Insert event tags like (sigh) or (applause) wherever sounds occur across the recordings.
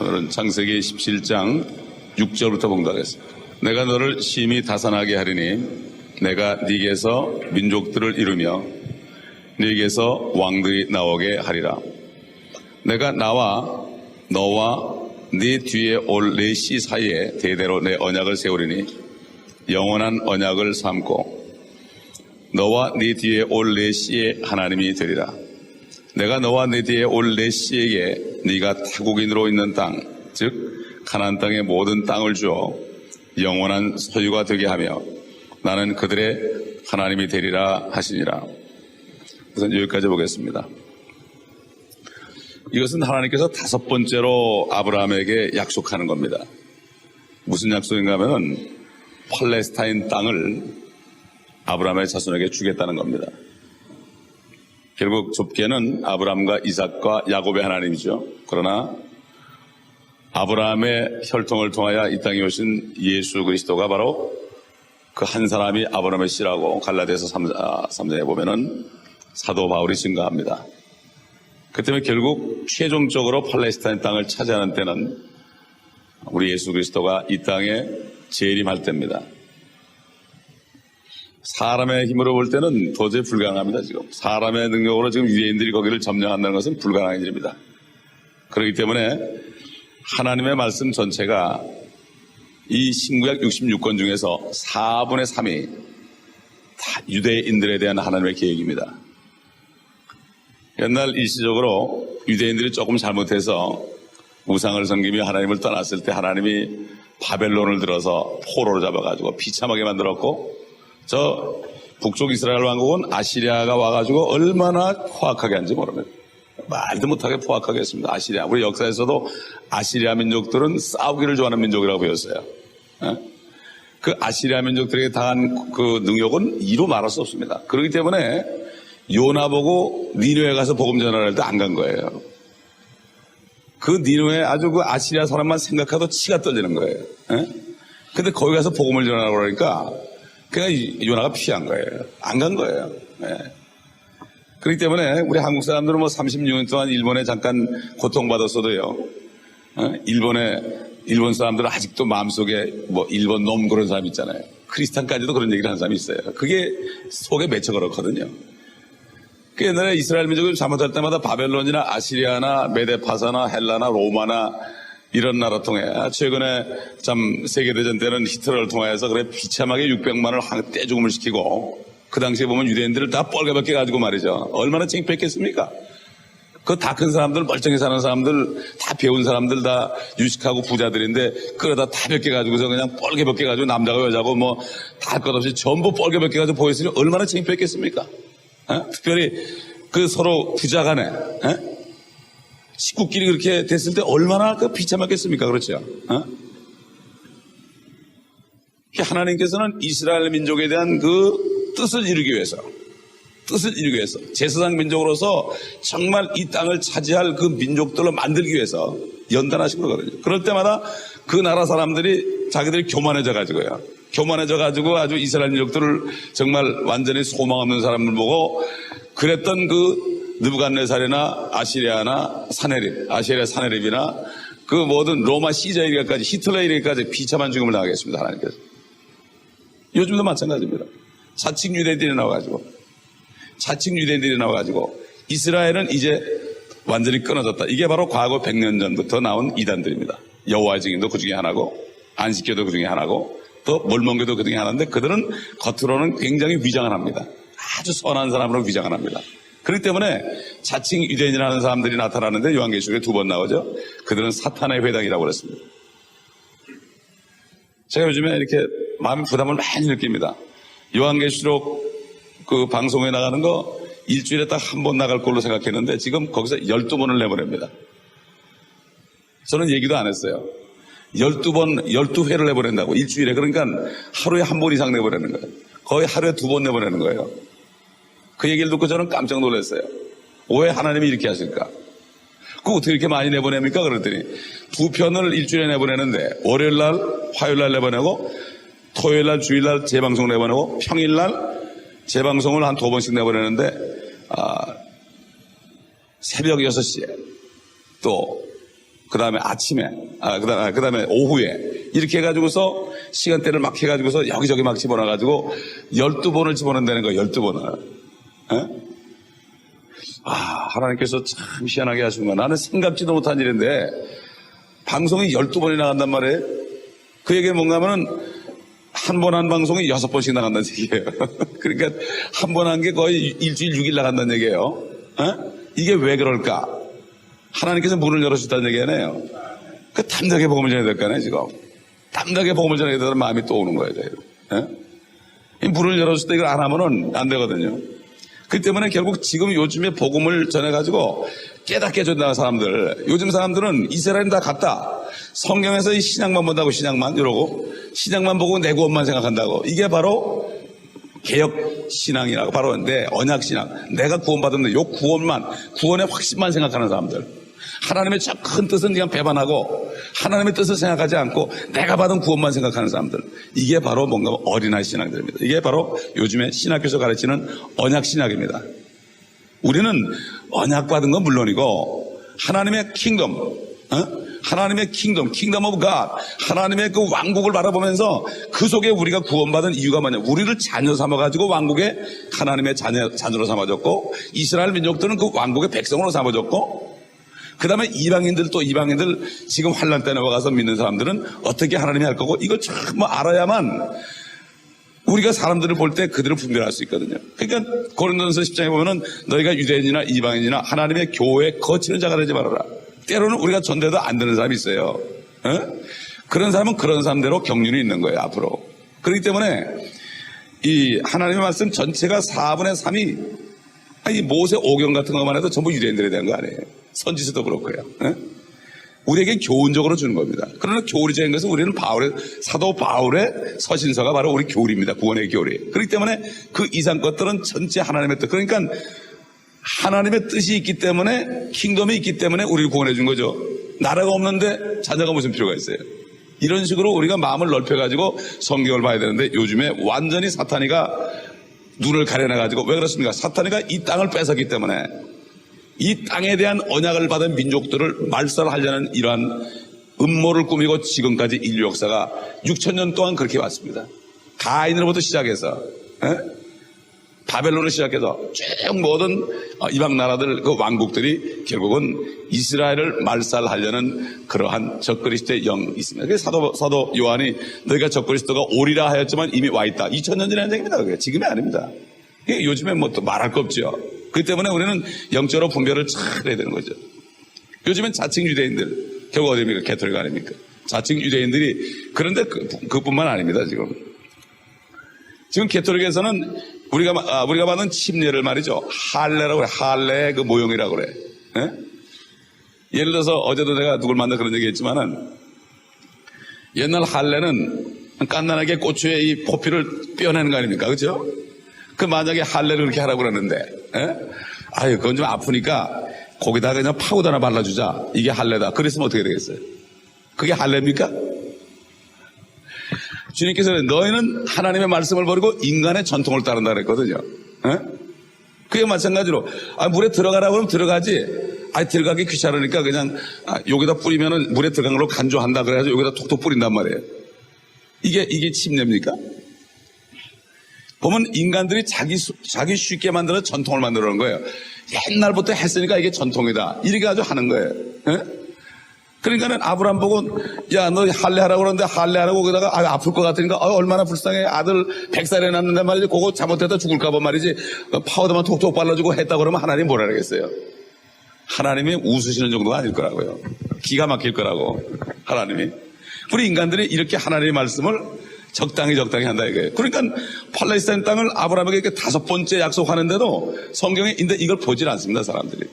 오늘은 창세기 17장 6절부터 봉독하겠습니다. 내가 너를 심히 다산하게 하리니 내가 네게서 민족들을 이루며 네게서 왕들이 나오게 하리라. 내가 나와 너와 네 뒤에 올 네 씨 사이에 대대로 내 언약을 세우리니 영원한 언약을 삼고 너와 네 뒤에 올 네 씨의 하나님이 되리라. 내가 너와 네 뒤에 올네 씨에게 네가 타국인으로 있는 땅, 즉 가나안 땅의 모든 땅을 주어 영원한 소유가 되게 하며 나는 그들의 하나님이 되리라 하시니라. 우선 여기까지 보겠습니다. 이것은 하나님께서 다섯 번째로 아브라함에게 약속하는 겁니다. 무슨 약속인가 하면 팔레스타인 땅을 아브라함의 자손에게 주겠다는 겁니다. 결국 좁게는 아브라함과 이삭과 야곱의 하나님이죠. 그러나 아브라함의 혈통을 통하여 이 땅에 오신 예수 그리스도가 바로 그 한 사람이 아브라함의 씨라고 갈라디아서 3장에 보면은 사도 바울이 증가합니다. 그 때문에 결국 최종적으로 팔레스타인 땅을 차지하는 때는 우리 예수 그리스도가 이 땅에 재림할 때입니다. 사람의 힘으로 볼 때는 도저히 불가능합니다, 지금. 사람의 능력으로 지금 유대인들이 거기를 점령한다는 것은 불가능한 일입니다. 그렇기 때문에 하나님의 말씀 전체가 이 신구약 66권 중에서 4분의 3이 다 유대인들에 대한 하나님의 계획입니다. 옛날 일시적으로 유대인들이 조금 잘못해서 우상을 섬기며 하나님을 떠났을 때 하나님이 바벨론을 들어서 포로로 잡아가지고 비참하게 만들었고 저 북쪽 이스라엘 왕국은 아시리아가 와가지고 얼마나 포악하게 한지 모릅니다. 말도 못하게 포악하게 했습니다. 아시리아. 우리 역사에서도 아시리아 민족들은 싸우기를 좋아하는 민족이라고 배웠어요. 예? 그 아시리아 민족들에게 당한 그 능력은 이루 말할 수 없습니다. 그렇기 때문에 요나 보고 니누에 가서 복음 전하를 때 안 간 거예요. 그 니누에 아주 그 아시리아 사람만 생각해도 치가 떨리는 거예요. 예? 근데 거기 가서 복음을 전하라고 그러니까 그냥 요나가 피한 거예요. 안 간 거예요. 예. 그렇기 때문에 우리 한국 사람들은 뭐 36년 동안 일본에 잠깐 고통받았어도요. 어? 일본에 일본 사람들은 아직도 마음속에 뭐 일본 놈 그런 사람 있잖아요. 크리스탄까지도 그런 얘기를 하는 사람이 있어요. 그게 속에 맺혀 그렇거든요. 그 옛날에 이스라엘 민족이 잘못할 때마다 바벨론이나 아시리아나 메데파사나 헬라나 로마나 이런 나라 통해 최근에 참 세계대전 때는 히틀러를 통하여서 그래 비참하게 600만을 떼죽음을 시키고 그 당시에 보면 유대인들을 다 뻘개벗게 가지고 말이죠. 얼마나 창피했겠습니까? 그 다 큰 사람들, 멀쩡히 사는 사람들, 다 배운 사람들, 다 유식하고 부자들인데, 그러다 다 벗겨 가지고서 그냥 뻘개 벗겨 가지고 남자고 여자고 뭐, 다할것 없이 전부 뻘개 벗겨 가지고 보였으니 얼마나 창피했겠습니까? 어? 특별히 그 서로 부자 간에, 어? 식구끼리 그렇게 됐을 때 얼마나 그 비참했겠습니까? 그렇죠? 어? 하나님께서는 이스라엘 민족에 대한 그 뜻을 이루기 위해서 뜻을 이루기 위해서 제사장 민족으로서 정말 이 땅을 차지할 그 민족들로 만들기 위해서 연단하신 거거든요. 그럴 때마다 그 나라 사람들이 자기들이 교만해져 가지고요. 교만해져 가지고 아주 이스라엘 민족들을 정말 완전히 소망 없는 사람을 보고 그랬던 그 느부갓네살이나 아시리아나 사네립, 아시리아 사네립이나 그 모든 로마 시저에게까지 히틀러에게까지 비참한 죽음을 당하겠습니다. 하나님께서. 요즘도 마찬가지입니다. 자칭 유대인들이 나와가지고 자칭 유대인들이 나와가지고 이스라엘은 이제 완전히 끊어졌다. 이게 바로 과거 100년 전부터 나온 이단들입니다. 여호와의 증인도 그 중에 하나고 안식교도 그 중에 하나고 또 몰몬교도 그 중에 하나인데 그들은 겉으로는 굉장히 위장을 합니다. 아주 선한 사람으로 위장을 합니다. 그렇기 때문에 자칭 유대인이라는 사람들이 나타나는데 요한계시록에 두 번 나오죠. 그들은 사탄의 회당이라고 그랬습니다. 제가 요즘에 이렇게 마음 부담을 많이 느낍니다. 요한계시록 그 방송에 나가는 거 일주일에 딱 한 번 나갈 걸로 생각했는데 지금 거기서 12번을 내보냅니다. 저는 얘기도 안 했어요. 12번, 12회를 내보낸다고. 일주일에. 그러니까 하루에 한 번 이상 내보내는 거예요. 거의 하루에 두 번 내보내는 거예요. 그 얘기를 듣고 저는 깜짝 놀랐어요. 왜 하나님이 이렇게 하실까? 그 어떻게 이렇게 많이 내보냅니까? 그랬더니 두 편을 일주일에 내보내는데 월요일 날, 화요일 날 내보내고 토요일 날, 주일 날 재방송 내보내고 평일 날 재방송을 한 두 번씩 내보내는데 아, 새벽 6시에 또 그 다음에 아침에, 아, 그 다음에, 그 다음에 오후에, 이렇게 해 가지고서 시간대를 막 해 가지고서 여기저기 막 집어넣어 가지고 12번을 집어넣는다는 거예요, 12번을. 아, 하나님께서 참 희한하게 하신 거야. 나는 생각지도 못한 일인데, 방송이 12번이 나간단 말이에요. 그 얘기가 뭔가 하면은, 한 번한 방송이 여섯 번씩 나간다는 얘기예요. (laughs) 그러니까 한 번 한 게 거의 일주일 6일 나간다는 얘기예요. 어? 이게 왜 그럴까? 하나님께서 문을 열어주셨다는 얘기네요. 그 담대하게 복음을 전해야 될 거 아니에요, 지금. 담대하게 복음을 전해야 되는 마음이 또 오는 거예요, 저희. 문을 열어줄 때 이걸 안 하면은 안 되거든요. 그 때문에 결국 지금 요즘에 복음을 전해가지고 깨닫게 해준다는 사람들. 요즘 사람들은 이스라엘은 다 같다. 성경에서 이 신약만 본다고 신약만 이러고 신약만 보고 내 구원만 생각한다고. 이게 바로 개혁 신앙이라고 바로 내 언약 신앙. 내가 구원받았는데 요 구원만 구원의 확신만 생각하는 사람들. 하나님의 저큰 뜻은 그냥 배반하고 하나님의 뜻을 생각하지 않고 내가 받은 구원만 생각하는 사람들. 이게 바로 뭔가 어린아이 신앙들입니다. 이게 바로 요즘에 신학교에서 가르치는 언약 신학입니다. 우리는 언약 받은 건 물론이고 하나님의 킹덤, 어? 하나님의 킹덤, 킹덤 오브 갓, 하나님의 그 왕국을 바라보면서 그 속에 우리가 구원받은 이유가 뭐냐? 우리를 자녀 삼아가지고 왕국의 하나님의 자녀, 자녀로 삼아줬고 이스라엘 민족들은 그 왕국의 백성으로 삼아줬고 그 다음에 이방인들 또 이방인들 지금 환란 때에 와가서 믿는 사람들은 어떻게 하나님이 할 거고 이걸 참 알아야만 우리가 사람들을 볼 때 그들을 분별할 수 있거든요. 그러니까 고린도전서 10장에 보면은 너희가 유대인이나 이방인이나 하나님의 교회에 거치는 자가 되지 말아라. 때로는 우리가 전대도 안 되는 사람이 있어요. 어? 그런 사람은 그런 사람대로 경륜이 있는 거예요, 앞으로. 그렇기 때문에 이 하나님의 말씀 전체가 4분의 3이 이 모세 오경 같은 것만 해도 전부 유대인들에 대한 거 아니에요. 선지서도 그렇고요. 어? 우리에게 교훈적으로 주는 겁니다. 그러나 교리적인 것은 우리는 바울의, 사도 바울의 서신서가 바로 우리 교리입니다. 구원의 교리. 그렇기 때문에 그 이상 것들은 전체 하나님의 뜻. 그러니까 하나님의 뜻이 있기 때문에 킹덤이 있기 때문에 우리를 구원해 준 거죠. 나라가 없는데 자녀가 무슨 필요가 있어요. 이런 식으로 우리가 마음을 넓혀가지고 성경을 봐야 되는데 요즘에 완전히 사탄이가 눈을 가려놔가지고 왜 그렇습니까? 사탄이가 이 땅을 뺏었기 때문에 이 땅에 대한 언약을 받은 민족들을 말살하려는 이러한 음모를 꾸미고 지금까지 인류 역사가 6천 년 동안 그렇게 왔습니다. 가인으로부터 시작해서 에? 바벨론을 시작해서 쭉 모든 어, 이방 나라들 그 왕국들이 결국은 이스라엘을 말살하려는 그러한 적그리스도의 영이 있습니다. 그래서 사도, 사도 요한이 너희가 적그리스도가 오리라 하였지만 이미 와 있다. 2000년 전에 한 얘기입니다. 그게 지금이 아닙니다. 요즘에 뭐 또 말할 거 없죠. 그 때문에 우리는 영적으로 분별을 잘 해야 되는 거죠. 요즘엔 자칭 유대인들 결국 어디입니까? 개톨릭 아닙니까? 자칭 유대인들이 그런데 그, 그뿐만 아닙니다. 지금 지금 개톨릭에서는 우리가 아, 우리가 받은 침례를 말이죠 할례라고 그래 할례의 그 모형이라고 그래. 예? 예를 들어서 어제도 내가 누굴 만나 그런 얘기 했지만은 옛날 할례는 깐난하게 고추에 이 포피를 뼈내는 거 아닙니까, 그렇죠? 그 만약에 할례를 그렇게 하라고 그러는데, 예? 아유 그건 좀 아프니까 거기다가 그냥 파우더 하나 발라주자. 이게 할례다. 그랬으면 어떻게 되겠어요? 그게 할례입니까? 주님께서는 너희는 하나님의 말씀을 버리고 인간의 전통을 따른다 그랬거든요. 에? 그게 마찬가지로 아, 물에 들어가라고 하면 들어가지. 아, 들어가기 귀찮으니까 그냥 아, 여기다 뿌리면은 물에 들어간 걸로 간주한다 그래가지고 여기다 톡톡 뿌린단 말이에요. 이게 이게 침례입니까? 보면 인간들이 자기 수- 자기 쉽게 만들어 전통을 만들어 놓은 거예요. 옛날부터 했으니까 이게 전통이다. 이렇게 아주 하는 거예요. 에? 그러니까는 아브람 보고 야 너 할례 하라고 그러는데 할례 하라고 거기다가 아, 아플 것 같으니까 아, 얼마나 불쌍해 아들 백살에 낳는데 말이지 그거 잘못했다 죽을까 봐 말이지 어, 파우더만 톡톡 발라주고 했다 그러면 하나님 뭐라 그러겠어요 하나님이 웃으시는 정도가 아닐 거라고요 기가 막힐 거라고 하나님이 우리 인간들이 이렇게 하나님의 말씀을 적당히 적당히 한다 이거예요 그러니까 팔레스타인 땅을 아브라함에게 이렇게 다섯 번째 약속하는데도 성경에 있는데 이걸 보질 않습니다 사람들이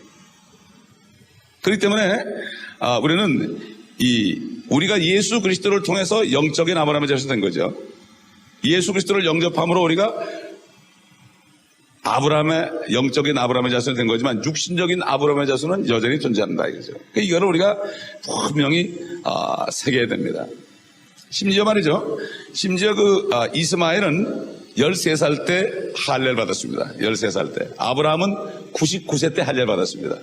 그렇기 때문에 아, 우리는 이 우리가 예수 그리스도를 통해서 영적인 아브라함의 자손이 된 거죠. 예수 그리스도를 영접함으로 우리가 아브라함의 영적인 아브라함의 자손이 된 거지만 육신적인 아브라함의 자손은 여전히 존재한다 이거죠. 그러니까 이거를 우리가 분명히 아, 새겨야 됩니다. 심지어 말이죠. 심지어 그 아, 이스마엘은 13살 때 할례를 받았습니다. 13살 때. 아브라함은 99세 때 할례를 받았습니다.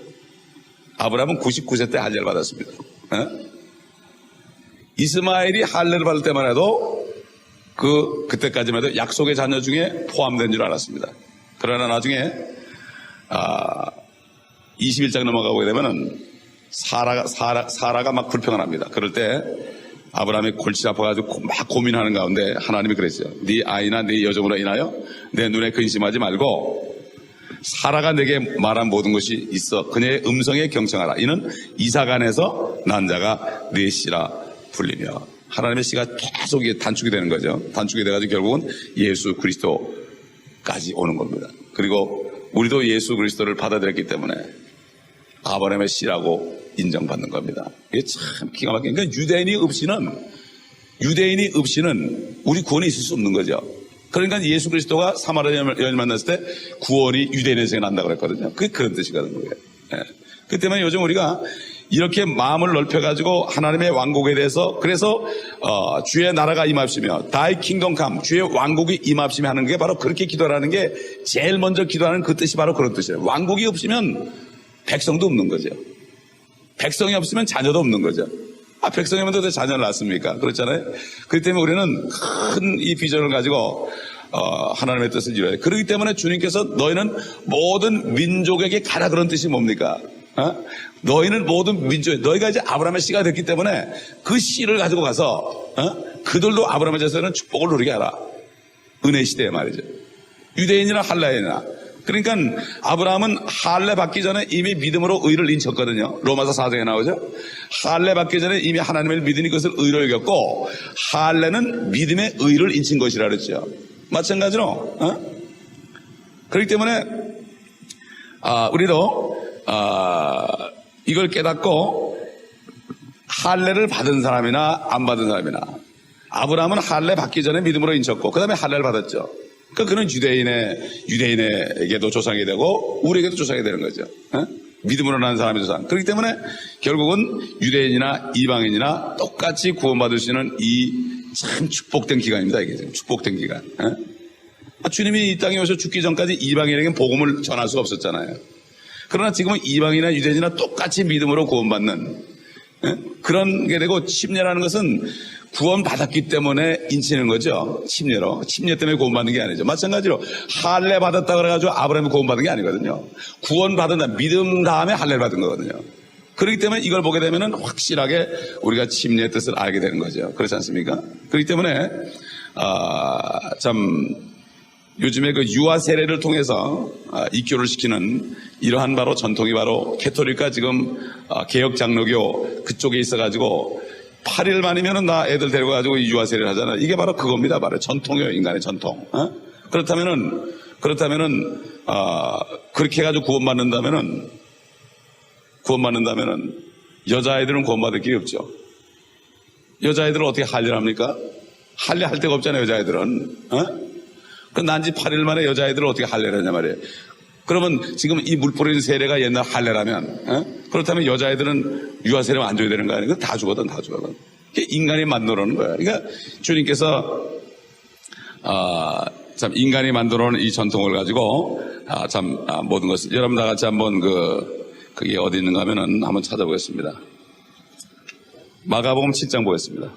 아브라함은 99세 때 할례를 받았습니다. 어? 이스마엘이 할례를 받을 때만 해도 그 그때까지만 해도 약속의 자녀 중에 포함된 줄 알았습니다. 그러나 나중에 아 21장 넘어가게 되면은 사라가 사라, 사라가 막 불평을 합니다. 그럴 때 아브라함이 골치 아파가지고 막 고민하는 가운데 하나님이 그랬어요. 네 아이나 네 여종으로 인하여 내 눈에 근심하지 말고 사라가 내게 말한 모든 것이 있어 그녀의 음성에 경청하라. 이는 이사간에서 난 자가 네 씨라 불리며 하나님의 씨가 계속 단축이 되는 거죠. 단축이 돼가지고 결국은 예수 그리스도까지 오는 겁니다. 그리고 우리도 예수 그리스도를 받아들였기 때문에 아브라함의 씨라고 인정받는 겁니다. 이게 참 기가 막히게. 그러니까 유대인이 없이는 유대인이 없이는 우리 구원이 있을 수 없는 거죠. 그러니까 예수 그리스도가 사마리아 여인을 만났을 때 구원이 유대인에서 난다 그랬거든요. 그게 그런 뜻이거든요. 예. 그 때문에 요즘 우리가 이렇게 마음을 넓혀가지고 하나님의 왕국에 대해서 그래서 어, 주의 나라가 임합시며 다이 킹덤 감 주의 왕국이 임합시며 하는 게 바로 그렇게 기도하는 게 제일 먼저 기도하는 그 뜻이 바로 그런 뜻이에요. 왕국이 없으면 백성도 없는 거죠. 백성이 없으면 자녀도 없는 거죠. 아, 백성이 없는데 자녀를 낳습니까? 그렇잖아요. 그렇기 때문에 우리는 큰 이 비전을 가지고 어, 하나님의 뜻을 이루어야 돼. 그렇기 때문에 주님께서 너희는 모든 민족에게 가라 그런 뜻이 뭡니까? 어? 너희는 모든 민족, 너희가 이제 아브라함의 씨가 됐기 때문에 그 씨를 가지고 가서 어? 그들도 아브라함의 자손은 축복을 누리게 하라. 은혜 시대에 말이죠. 유대인이나 할라인이나. 그러니까 아브라함은 할례 받기 전에 이미 믿음으로 의를 인쳤거든요. 로마서 4장에 나오죠. 할례 받기 전에 이미 하나님을 믿으니 그것을 의로 여겼고 할례는 믿음의 의를 인친 것이라 그랬죠. 마찬가지로 어? 그렇기 때문에 아, 우리도 아, 이걸 깨닫고 할례를 받은 사람이나 안 받은 사람이나 아브라함은 할례 받기 전에 믿음으로 인쳤고 그 다음에 할례를 받았죠. 그러니까 그는 유대인의 유대인에게도 조상이 되고 우리에게도 조상이 되는 거죠. 어? 믿음으로 난 사람의 조상. 그렇기 때문에 결국은 유대인이나 이방인이나 똑같이 구원받을 수 있는 이 참 축복된 기간입니다. 이게 지금 축복된 기간. 어? 아, 주님이 이 땅에 오셔 죽기 전까지 이방인에게 복음을 전할 수가 없었잖아요. 그러나 지금은 이방이나 유대인이나 똑같이 믿음으로 구원받는 예? 그런 게 되고 침례라는 것은 구원받았기 때문에 인치는 거죠. 침례로. 침례 때문에 구원받는 게 아니죠. 마찬가지로 할례 받았다 그래가지고 아브라함이 구원받은 게 아니거든요. 구원받은다. 믿음 다음에 할례를 받은 거거든요. 그렇기 때문에 이걸 보게 되면 확실하게 우리가 침례의 뜻을 알게 되는 거죠. 그렇지 않습니까? 그렇기 때문에 아, 참 요즘에 그 유아 세례를 통해서 아, 입교를 시키는 이러한 바로 전통이 바로 캐토릭과 지금 아, 개혁 장로교 그쪽에 있어가지고 8일 만이면은 나 애들 데려가지고 유아 세례를 하잖아. 이게 바로 그겁니다. 바로 전통이에요. 인간의 전통. 어? 그렇다면은 그렇다면은 아, 그렇게 해가지고 구원받는다면은 구원받는다면은 여자아이들은 구원받을 길이 없죠. 여자아이들은 어떻게 할례를 합니까? 할례 할 데가 없잖아요. 여자아이들은. 어? 그 난지 8일 만에 여자아이들을 어떻게 할례를 하냐 말이에요. 그러면 지금 이 물 뿌리는 세례가 옛날 할례라면 어? 그렇다면 여자아이들은 유아 세례만 안 줘야 되는 거 아니에요? 다 주거든 다 주거든. 이게 인간이 만들어놓은 거야. 그러니까 주님께서 아, 참 인간이 만들어놓은 이 전통을 가지고 아, 참 아, 모든 것을 여러분 다 같이 한번 그 그게 어디 있는가 하면은 한번 찾아보겠습니다. 마가복음 7장 보겠습니다.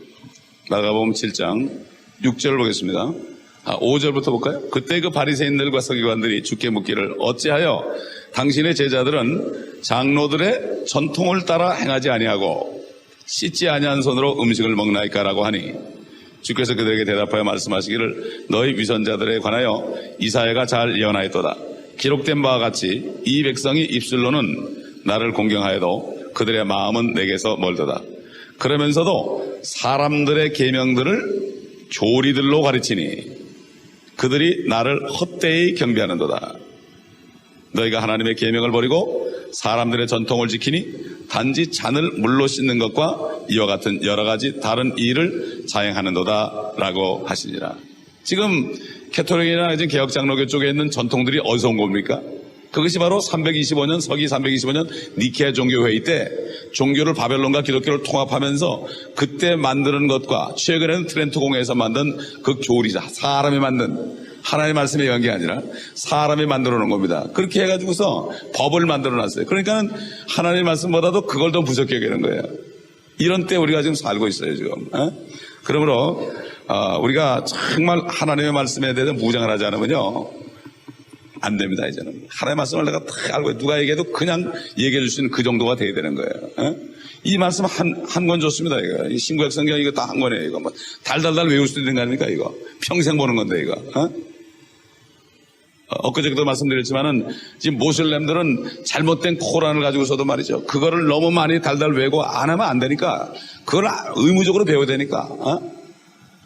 마가복음 7장 6절 보겠습니다. 아, 5절부터 볼까요? 그때 그 바리새인들과 서기관들이 주께 묻기를 어찌하여 당신의 제자들은 장로들의 전통을 따라 행하지 아니하고 씻지 아니한 손으로 음식을 먹나이까라고 하니 주께서 그들에게 대답하여 말씀하시기를 너희 위선자들에 관하여 이사야가 잘 예언하였도다. 기록된 바와 같이 이 백성이 입술로는 나를 공경하여도 그들의 마음은 내게서 멀도다. 그러면서도 사람들의 계명들을 조리들로 가르치니 그들이 나를 헛되이 경배하는도다. 너희가 하나님의 계명을 버리고 사람들의 전통을 지키니 단지 잔을 물로 씻는 것과 이와 같은 여러 가지 다른 일을 자행하는도다라고 하시니라. 지금 캐토릭이나 이제 개혁장로교 쪽에 있는 전통들이 어디서 온 겁니까? 그것이 바로 325년 서기 325년 니케아 종교 회의 때 종교를 바벨론과 기독교를 통합하면서 그때 만드는 것과 최근에는 트렌트 공회에서 만든 그 교리자 사람이 만든 하나님의 말씀에 의한 게 아니라 사람이 만들어 놓은 겁니다. 그렇게 해가지고서 법을 만들어 놨어요. 그러니까 하나님의 말씀보다도 그걸 더 무섭게 여기는 거예요. 이런 때 우리가 지금 살고 있어요, 지금. 어? 그러므로, 어, 우리가 정말 하나님의 말씀에 대해서 무장을 하지 않으면요. 안 됩니다, 이제는. 하나님의 말씀을 내가 다 알고, 누가 얘기해도 그냥 얘기해 줄 수 있는 그 정도가 돼야 되는 거예요. 어? 이 말씀 한, 한 권 좋습니다, 이거. 이 신구약 성경 이거 다 한 권이에요, 이거. 뭐, 달달달 외울 수 있는 거 아닙니까, 이거. 평생 보는 건데, 이거. 어? 엊그제도 말씀드렸지만은 지금 모슬렘들은 잘못된 코란을 가지고서도 말이죠. 그거를 너무 많이 달달 외고 안 하면 안 되니까 그걸 의무적으로 배워야 되니까 어?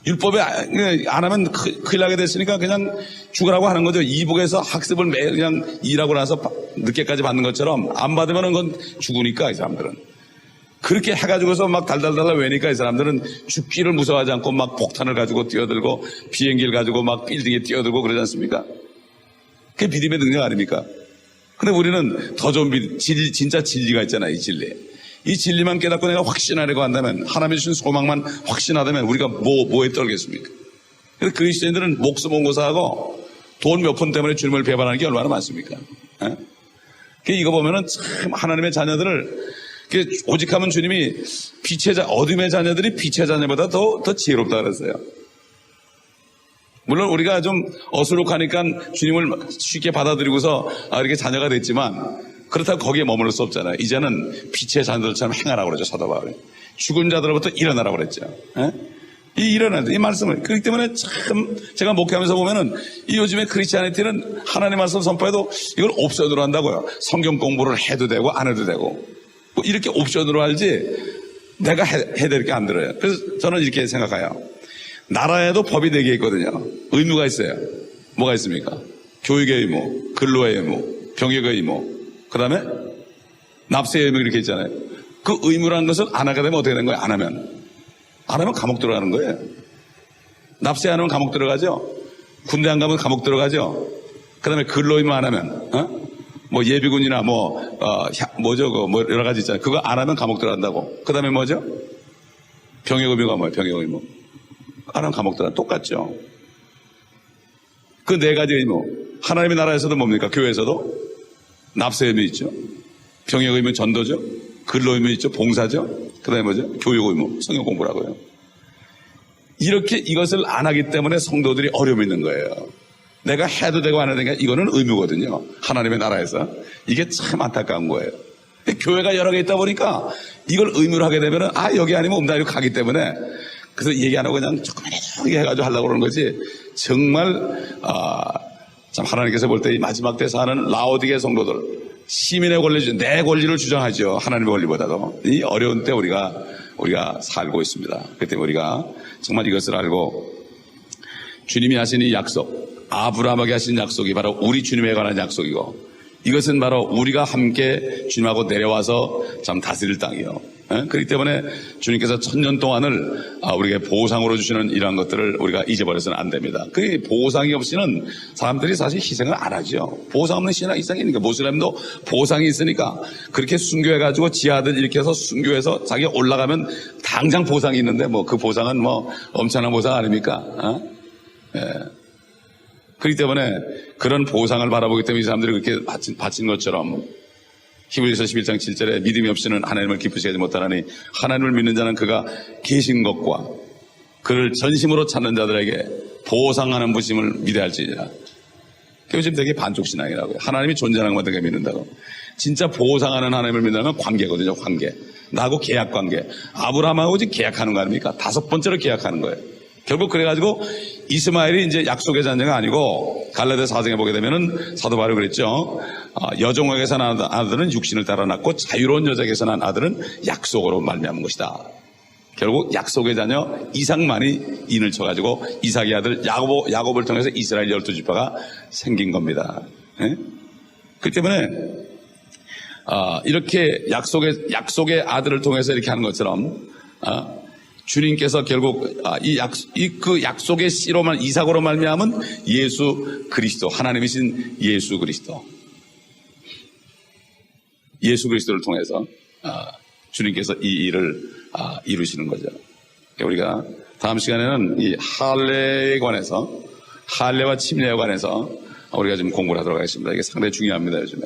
율법에 안 하면 크- 큰일 나게 됐으니까 그냥 죽으라고 하는 거죠. 이북에서 학습을 매일 그냥 일하고 나서 바- 늦게까지 받는 것처럼 안 받으면 그건 죽으니까 이 사람들은. 그렇게 해가지고서 막 달달달달 외니까 이 사람들은 죽기를 무서워하지 않고 막 폭탄을 가지고 뛰어들고 비행기를 가지고 막 빌딩에 뛰어들고 그러지 않습니까? 그게 믿음의 능력 아닙니까? 근데 우리는 더 좋은 진리, 진짜 진리가 있잖아요, 이 진리. 이 진리만 깨닫고 내가 확신하려고 한다면, 하나님의 주신 소망만 확신하다면 우리가 뭐, 뭐에 떨겠습니까? 그래서 그리스도인들은 목숨 온고사하고 돈 몇 푼 때문에 주님을 배반하는 게 얼마나 많습니까? 예? 그 이거 보면은 참 하나님의 자녀들을 그 오직 하면 주님이 빛의 자, 어둠의 자녀들이 빛의 자녀보다 더, 더 지혜롭다 그랬어요. 물론 우리가 좀 어수룩하니까 주님을 쉽게 받아들이고서 아, 이렇게 자녀가 됐지만 그렇다고 거기에 머무를 수 없잖아요. 이제는 빛의 자녀들처럼 행하라고 그러죠. 사도 바울이. 죽은 자들로부터 일어나라고 그랬죠. 예? 이 일어나야 돼. 이 말씀을. 그렇기 때문에 참 제가 목회하면서 보면은 이 요즘에 크리스찬이티는 하나님 말씀 선포해도 이걸 옵션으로 한다고요. 성경 공부를 해도 되고 안 해도 되고 뭐 이렇게 옵션으로 알지 내가 해, 해야 될 게 안 들어요. 그래서 저는 이렇게 생각해요. 나라에도 법이 네개 있거든요. 의무가 있어요. 뭐가 있습니까? 교육의 의무, 근로의 의무, 병역의 의무, 그 다음에 납세의 의무 이렇게 있잖아요. 그 의무라는 것을 안 하게 되면 어떻게 되는 거예요? 안 하면. 안 하면 감옥 들어가는 거예요. 납세 안 하면 감옥 들어가죠. 군대 안 가면 감옥 들어가죠. 그 다음에 근로 의무 안 하면, 어? 뭐 예비군이나 뭐, 어, 야- 뭐죠, 그 뭐 여러 가지 있잖아요. 그거 안 하면 감옥 들어간다고. 그 다음에 뭐죠? 병역 의무가 뭐예요? 병역 의무. 안 하면 감옥 들어가 똑같죠. 그 네 가지 의무. 하나님의 나라에서도 뭡니까? 교회에서도 납세 의무 있죠. 병역 의무 전도죠. 근로 의무 있죠. 봉사죠. 그 다음에 뭐죠? 교육 의무. 성경 공부라고요. 이렇게 이것을 안 하기 때문에 성도들이 어려움이 있는 거예요. 내가 해도 되고 안 해도 되고 이거는 의무거든요. 하나님의 나라에서. 이게 참 안타까운 거예요. 교회가 여러 개 있다 보니까 이걸 의무로 하게 되면은 아, 여기 아니면 옴다리로 가기 때문에 그래서 얘기 안 하고 그냥 조그만하게 해가지고 하려고 그러는 거지. 정말, 아, 참 하나님께서 볼 때 이 마지막 때 사는 라오디게 성도들 시민의 권리, 내 권리를 주장하죠. 하나님의 권리보다도. 이 어려운 때 우리가, 우리가 살고 있습니다. 그때 우리가 정말 이것을 알고 주님이 하신 이 약속, 아브라함에게 하신 약속이 바로 우리 주님에 관한 약속이고 이것은 바로 우리가 함께 주님하고 내려와서 참 다스릴 땅이요. 예? 그렇기 때문에 주님께서 천년 동안을 아, 우리에게 보상으로 주시는 이러한 것들을 우리가 잊어버려서는 안 됩니다. 그 보상이 없이는 사람들이 사실 희생을 안 하죠. 보상 없는 신앙 이상이니까 모슬렘도 보상이 있으니까 그렇게 순교해가지고 지하들 해서 순교해서 자기가 올라가면 당장 보상이 있는데 뭐 그 보상은 뭐 엄청난 보상 아닙니까? 어? 그렇기 때문에 그런 보상을 바라보기 때문에 이 사람들이 그렇게 바친, 바친 것처럼 히브리서 11장 7절에 믿음이 없이는 하나님을 기쁘시게 하지 못하나니 하나님을 믿는 자는 그가 계신 것과 그를 전심으로 찾는 자들에게 보상하는 부심을 믿어할지니라. 그 요즘 되게 반쪽 신앙이라고요. 하나님이 존재하는 것만 되게 믿는다고. 진짜 보상하는 하나님을 믿는다면 관계거든요, 관계. 나하고 계약 관계. 아브라함하고 계약하는 거 아닙니까? 다섯 번째로 계약하는 거예요. 결국 그래가지고 이스마엘이 이제 약속의 자녀가 아니고 갈라데 사정에 보게 되면은 사도 바울이 그랬죠. 아, 여종에게서 난 아들은 육신을 따라 낳고 자유로운 여자에게서 난 아들은 약속으로 말미암은 것이다. 결국 약속의 자녀 이삭만이 인을 쳐가지고 이삭의 아들 야곱, 야곱을 통해서 이스라엘 열두 지파가 생긴 겁니다. 예? 그렇기 때문에 아, 이렇게 약속의 약속의 아들을 통해서 이렇게 하는 것처럼 아, 주님께서 결국 아, 이 약, 이 그 약속의 씨로만 이삭으로 말미암은 예수 그리스도 하나님이신 예수 그리스도 예수 그리스도를 통해서 아, 주님께서 이 일을 아, 이루시는 거죠. 그러니까 우리가 다음 시간에는 이 할례에 관해서 할례와 침례에 관해서 우리가 좀 공부를 하도록 하겠습니다. 이게 상당히 중요합니다 요즘에.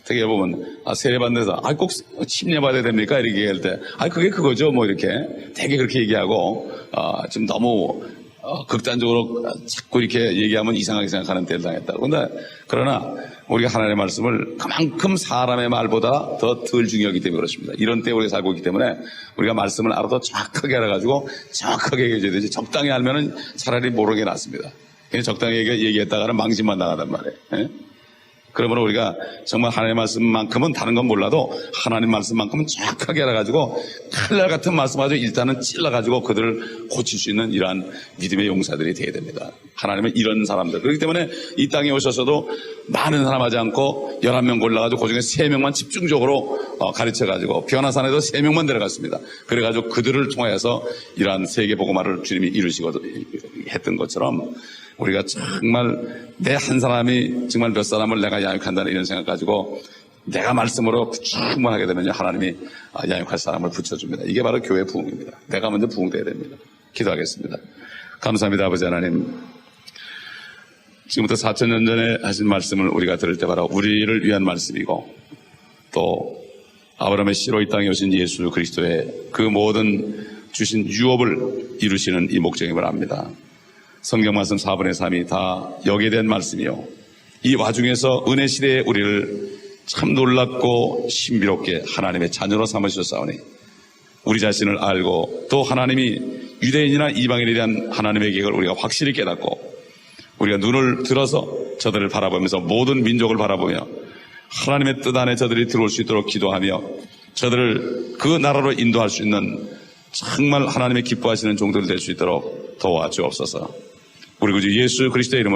예. 되게 보면 아, 세례받는 데서 아, 꼭 침례받아야 됩니까? 이렇게 얘기할 때 아, 그게 그거죠. 뭐 이렇게 되게 그렇게 얘기하고 아, 좀 너무 어, 극단적으로 자꾸 이렇게 얘기하면 이상하게 생각하는 때를 당했다고. 근데 그러나 우리가 하나님의 말씀을 그만큼 사람의 말보다 더 덜 중요하기 때문에 그렇습니다. 이런 때 우리가 살고 있기 때문에 우리가 말씀을 알아도 정확하게 알아가지고 정확하게 얘기해줘야 되지. 적당히 알면은 차라리 모르게 낫습니다. 그냥 적당히 얘기- 얘기했다가는 망신만 나가단 말이에요. 예? 그러므로 우리가 정말 하나님의 말씀만큼은 다른 건 몰라도 하나님 말씀만큼은 정확하게 알아가지고 칼날 같은 말씀 아주 일단은 찔러가지고 그들을 고칠 수 있는 이러한 믿음의 용사들이 되어야 됩니다. 하나님은 이런 사람들. 그렇기 때문에 이 땅에 오셔서도 많은 사람 하지 않고 11명 골라가지고 그 중에 3명만 집중적으로 어, 가르쳐가지고 변화산에도 3명만 데려갔습니다. 그래가지고 그들을 통해서 이러한 세계복음화를 주님이 이루시고 했던 것처럼 우리가 정말 내 한 사람이 정말 몇 사람을 내가 양육한다는 이런 생각 가지고 내가 말씀으로 충분하게 되면 하나님이 아, 양육할 사람을 붙여줍니다. 이게 바로 교회 부흥입니다. 내가 먼저 부흥돼야 됩니다. 기도하겠습니다. 감사합니다. 아버지 하나님. 지금부터 4천년 전에 하신 말씀을 우리가 들을 때 바로 우리를 위한 말씀이고 또 아브라함의 씨로 이 땅에 오신 예수 그리스도의 그 모든 주신 유업을 이루시는 이 목적임을 압니다. 성경 말씀 4분의 3이 다 여기에 대한 말씀이요. 이 와중에서 은혜 시대에 우리를 참 놀랍고 신비롭게 하나님의 자녀로 삼으셨사오니 우리 자신을 알고 또 하나님이 유대인이나 이방인에 대한 하나님의 계획을 우리가 확실히 깨닫고 우리가 눈을 들어서 저들을 바라보면서 모든 민족을 바라보며 하나님의 뜻 안에 저들이 들어올 수 있도록 기도하며 저들을 그 나라로 인도할 수 있는 정말 하나님의 기뻐하시는 종들이 될수 있도록 도와주옵소서. 우리 구주 예수 그리스도의 이름으로